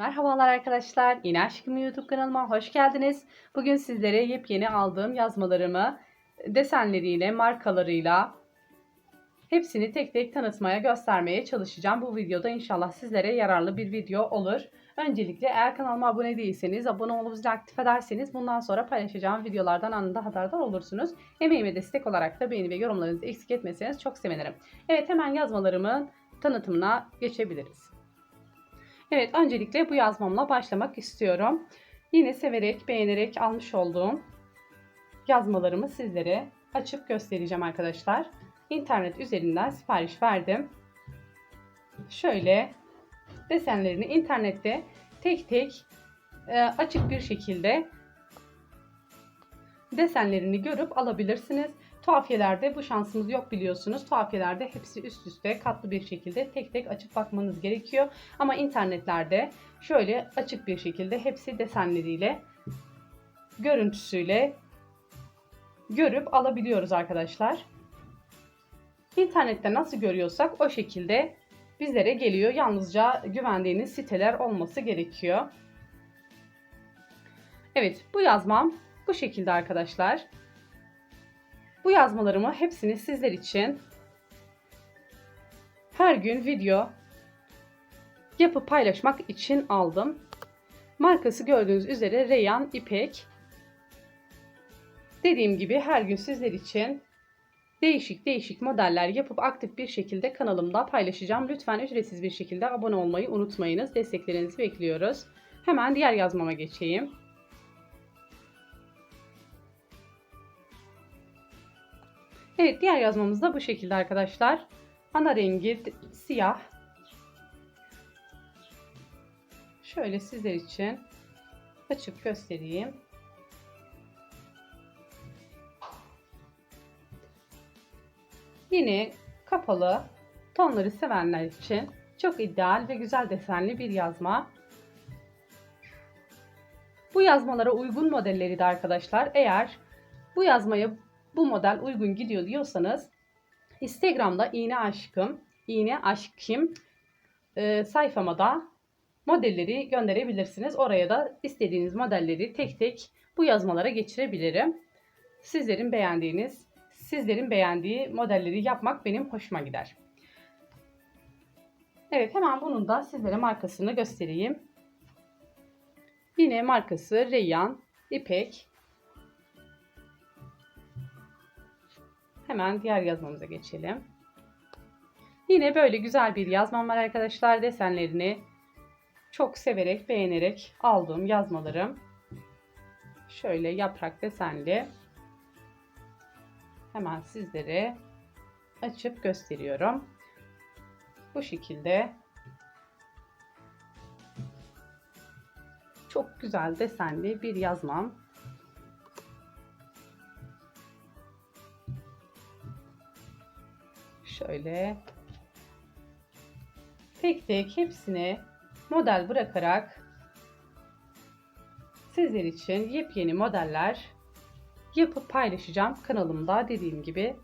Merhabalar arkadaşlar. Yine Aşkım YouTube kanalıma hoş geldiniz. Bugün sizlere yepyeni aldığım yazmalarımı desenleriyle, markalarıyla hepsini tek tek tanıtmaya, göstermeye çalışacağım. Bu videoda inşallah sizlere yararlı bir video olur. Öncelikle eğer kanalıma abone değilseniz, abone olup zil aktif ederseniz bundan sonra paylaşacağım videolardan anında haberdar olursunuz. Emeğime destek olarak da beğeni ve yorumlarınızı eksik etmeseniz çok sevinirim. Evet hemen yazmalarımın tanıtımına geçebiliriz. Evet öncelikle bu yazmamla başlamak istiyorum. Yine severek beğenerek almış olduğum yazmalarımı sizlere açıp göstereceğim arkadaşlar. İnternet üzerinden sipariş verdim. Şöyle desenlerini internette tek tek e, açık bir şekilde desenlerini görüp alabilirsiniz. Tuhafiyelerde bu şansımız yok biliyorsunuz. Tuhafiyelerde hepsi üst üste katlı bir şekilde tek tek açıp bakmanız gerekiyor. Ama internetlerde şöyle açık bir şekilde hepsi desenleriyle, görüntüsüyle görüp alabiliyoruz arkadaşlar. İnternette nasıl görüyorsak o şekilde bizlere geliyor. Yalnızca güvendiğiniz siteler olması gerekiyor. Evet bu yazmam bu şekilde arkadaşlar. Bu yazmalarımı hepsini sizler için her gün video yapıp paylaşmak için aldım. Markası gördüğünüz üzere Reyhan İpek. Dediğim gibi her gün sizler için değişik değişik modeller yapıp aktif bir şekilde kanalımda paylaşacağım. Lütfen ücretsiz bir şekilde abone olmayı unutmayınız. Desteklerinizi bekliyoruz. Hemen diğer yazmama geçeyim. Evet diğer yazmamız da bu şekilde arkadaşlar. Ana rengi siyah. Şöyle sizler için açıp göstereyim. Yine kapalı tonları sevenler için çok ideal ve güzel desenli bir yazma. Bu yazmalara uygun modelleri de arkadaşlar eğer bu yazmaya bu model uygun gidiyor diyorsanız Instagram'da iğne aşkım, iğne aşkım e, sayfama da modelleri gönderebilirsiniz. Oraya da istediğiniz modelleri tek tek bu yazmalara geçirebilirim. Sizlerin beğendiğiniz, sizlerin beğendiği modelleri yapmak benim hoşuma gider. Evet hemen bunun da sizlere markasını göstereyim. Yine markası Reyyan, İpek. Hemen diğer yazmamıza geçelim. Yine böyle güzel bir yazmam var arkadaşlar. Desenlerini çok severek, beğenerek aldığım yazmalarım. Şöyle yaprak desenli. Hemen sizlere açıp gösteriyorum. Bu şekilde çok güzel desenli bir yazmam. Şöyle tek tek hepsini model bırakarak sizler için yepyeni modeller yapıp paylaşacağım kanalımda dediğim gibi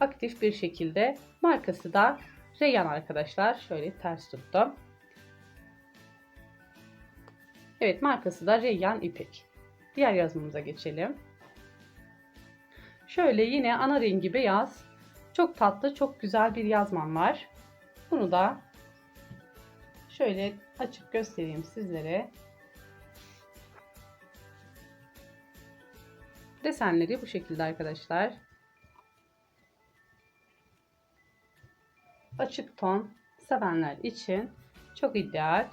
aktif bir şekilde markası da Reyyan arkadaşlar şöyle ters tuttum. Evet markası da Reyyan İpek. Diğer yazmamıza geçelim. Şöyle yine ana rengi beyaz çok tatlı, çok güzel bir yazmam var. Bunu da şöyle açıp göstereyim sizlere. Desenleri bu şekilde arkadaşlar. Açık ton sevenler için çok ideal.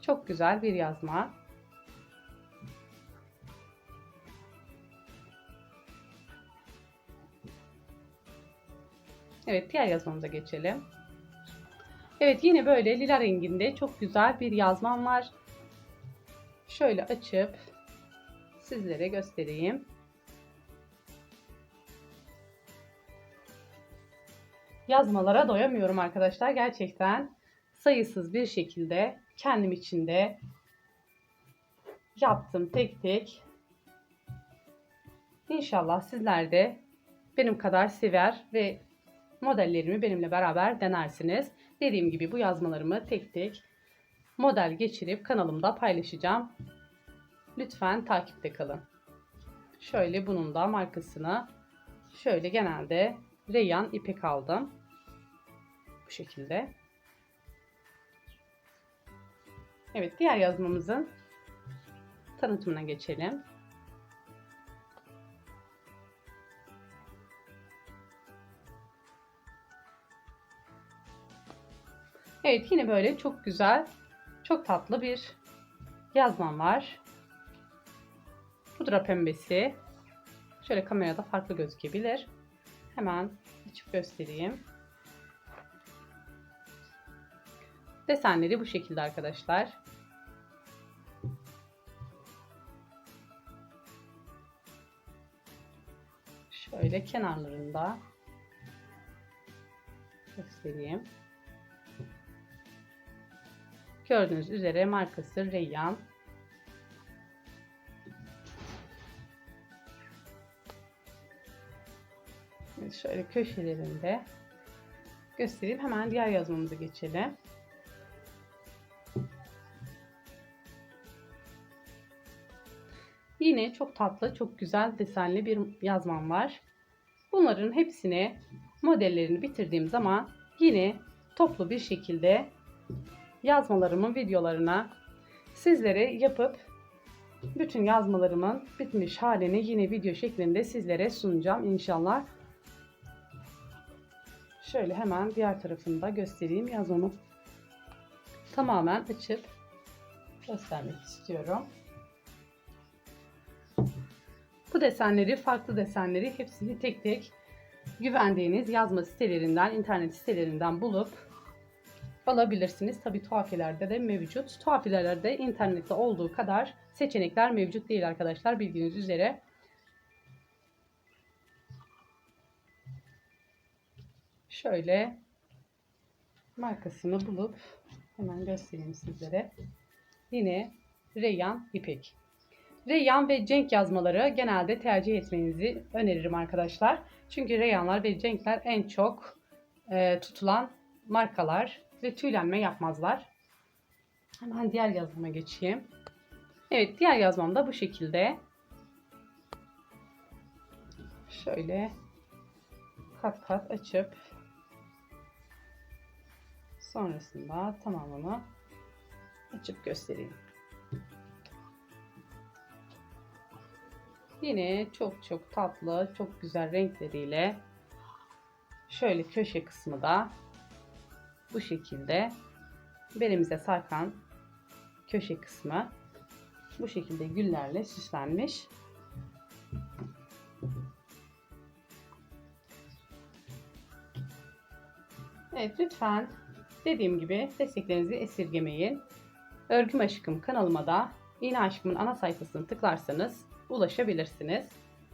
Çok güzel bir yazma. Evet diğer yazmamıza geçelim. Evet yine böyle lila renginde çok güzel bir yazmam var. Şöyle açıp sizlere göstereyim. Yazmalara doyamıyorum arkadaşlar. Gerçekten sayısız bir şekilde kendim içinde yaptım tek tek. İnşallah sizler de benim kadar sever ve modellerimi benimle beraber denersiniz. Dediğim gibi bu yazmalarımı tek tek model geçirip kanalımda paylaşacağım. Lütfen takipte kalın. Şöyle bunun da markasını şöyle genelde Reyyan ipek aldım. Bu şekilde. Evet diğer yazmamızın tanıtımına geçelim. Evet yine böyle çok güzel, çok tatlı bir yazmam var. Pudra pembesi. Şöyle kamerada farklı gözükebilir. Hemen açıp göstereyim. Desenleri bu şekilde arkadaşlar. Şöyle kenarlarında göstereyim. Gördüğünüz üzere markası Reyyan. Şöyle köşelerinde göstereyim. Hemen diğer yazmamıza geçelim. Yine çok tatlı, çok güzel desenli bir yazmam var. Bunların hepsini modellerini bitirdiğim zaman yine toplu bir şekilde yazmalarımın videolarına sizlere yapıp bütün yazmalarımın bitmiş halini yine video şeklinde sizlere sunacağım inşallah. Şöyle hemen diğer tarafını da göstereyim yazmamı. Tamamen açıp göstermek istiyorum. Bu desenleri, farklı desenleri hepsini tek tek güvendiğiniz yazma sitelerinden, internet sitelerinden bulup alabilirsiniz. Tabi tuhafilerde de mevcut. Tuhafilerde internette olduğu kadar seçenekler mevcut değil arkadaşlar bildiğiniz üzere. Şöyle markasını bulup hemen göstereyim sizlere. Yine Reyyan İpek. Reyyan ve Cenk yazmaları genelde tercih etmenizi öneririm arkadaşlar. Çünkü Reyyanlar ve Cenkler en çok e, tutulan markalar ve tüylenme yapmazlar. Hemen diğer yazmama geçeyim. Evet diğer yazmam da bu şekilde. Şöyle kat kat açıp sonrasında tamamını açıp göstereyim. Yine çok çok tatlı, çok güzel renkleriyle şöyle köşe kısmı da bu şekilde belimize sarkan köşe kısmı bu şekilde güllerle süslenmiş. Evet lütfen dediğim gibi desteklerinizi esirgemeyin. Örgüm Aşkım kanalıma da İğne Aşkım'ın ana sayfasını tıklarsanız ulaşabilirsiniz.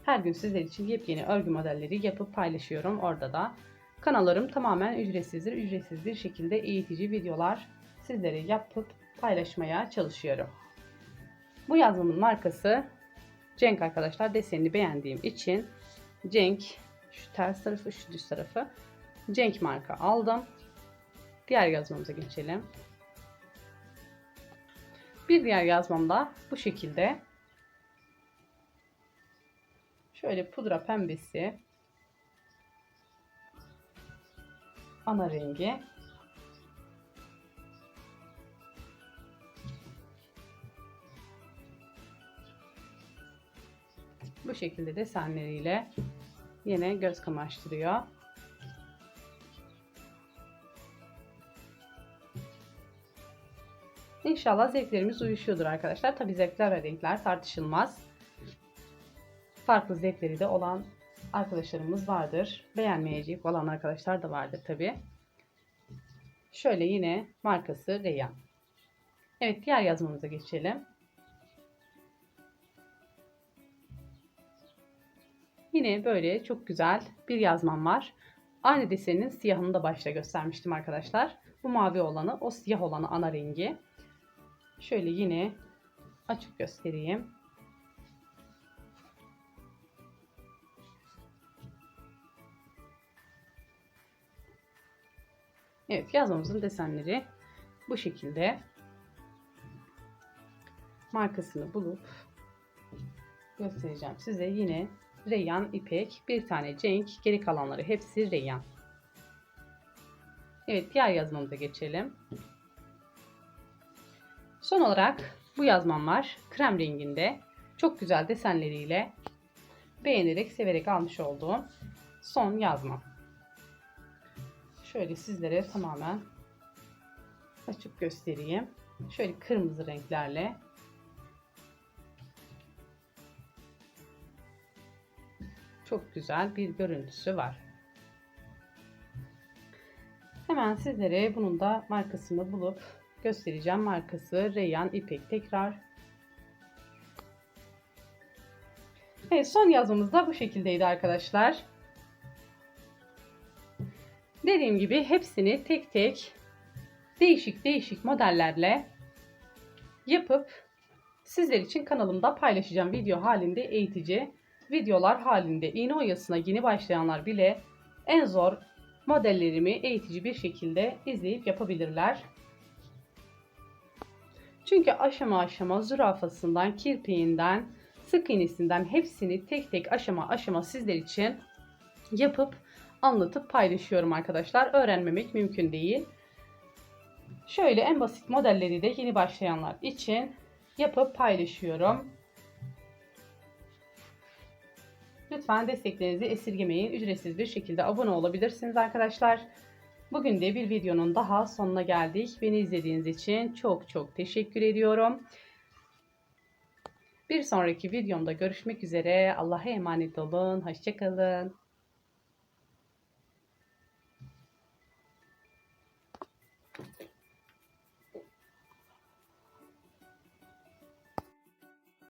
Her gün sizler için yepyeni örgü modelleri yapıp paylaşıyorum orada da. Kanallarım tamamen ücretsizdir. Ücretsiz bir şekilde eğitici videolar sizlere yapıp paylaşmaya çalışıyorum. Bu yazmamın markası Cenk arkadaşlar. Desenini beğendiğim için Cenk şu ters tarafı şu düz tarafı Cenk marka aldım. Diğer yazmamıza geçelim. Bir diğer yazmamda bu şekilde şöyle pudra pembesi ana rengi bu şekilde desenleriyle yine göz kamaştırıyor. İnşallah zevklerimiz uyuşuyordur arkadaşlar. Tabi zevkler ve renkler tartışılmaz. Farklı zevkleri de olan arkadaşlarımız vardır. Beğenmeyecek olan arkadaşlar da vardır tabi. Şöyle yine markası Reyyan. Evet diğer yazmamıza geçelim. Yine böyle çok güzel bir yazmam var. Aynı desenin siyahını da başta göstermiştim arkadaşlar. Bu mavi olanı, o siyah olanı ana rengi. Şöyle yine açık göstereyim. Evet yazmamızın desenleri bu şekilde. markasını bulup göstereceğim size. Yine Reyyan ipek, bir tane cenk, geri kalanları hepsi Reyyan. Evet diğer yazmamıza geçelim. Son olarak bu yazmam var. Krem renginde. Çok güzel desenleriyle beğenerek, severek almış olduğum son yazmam. Şöyle sizlere tamamen açıp göstereyim. Şöyle kırmızı renklerle çok güzel bir görüntüsü var. Hemen sizlere bunun da markasını bulup göstereceğim. Markası Reyyan İpek tekrar. Evet son yazımız da bu şekildeydi arkadaşlar. Dediğim gibi hepsini tek tek değişik değişik modellerle yapıp sizler için kanalımda paylaşacağım video halinde eğitici videolar halinde iğne oyasına yeni başlayanlar bile en zor modellerimi eğitici bir şekilde izleyip yapabilirler. Çünkü aşama aşama zürafasından, kirpiğinden, sık iğnesinden hepsini tek tek aşama aşama sizler için yapıp anlatıp paylaşıyorum arkadaşlar. Öğrenmemek mümkün değil. Şöyle en basit modelleri de yeni başlayanlar için yapıp paylaşıyorum. Lütfen desteklerinizi esirgemeyin. Ücretsiz bir şekilde abone olabilirsiniz arkadaşlar. Bugün de bir videonun daha sonuna geldik. Beni izlediğiniz için çok çok teşekkür ediyorum. Bir sonraki videomda görüşmek üzere. Allah'a emanet olun. Hoşçakalın.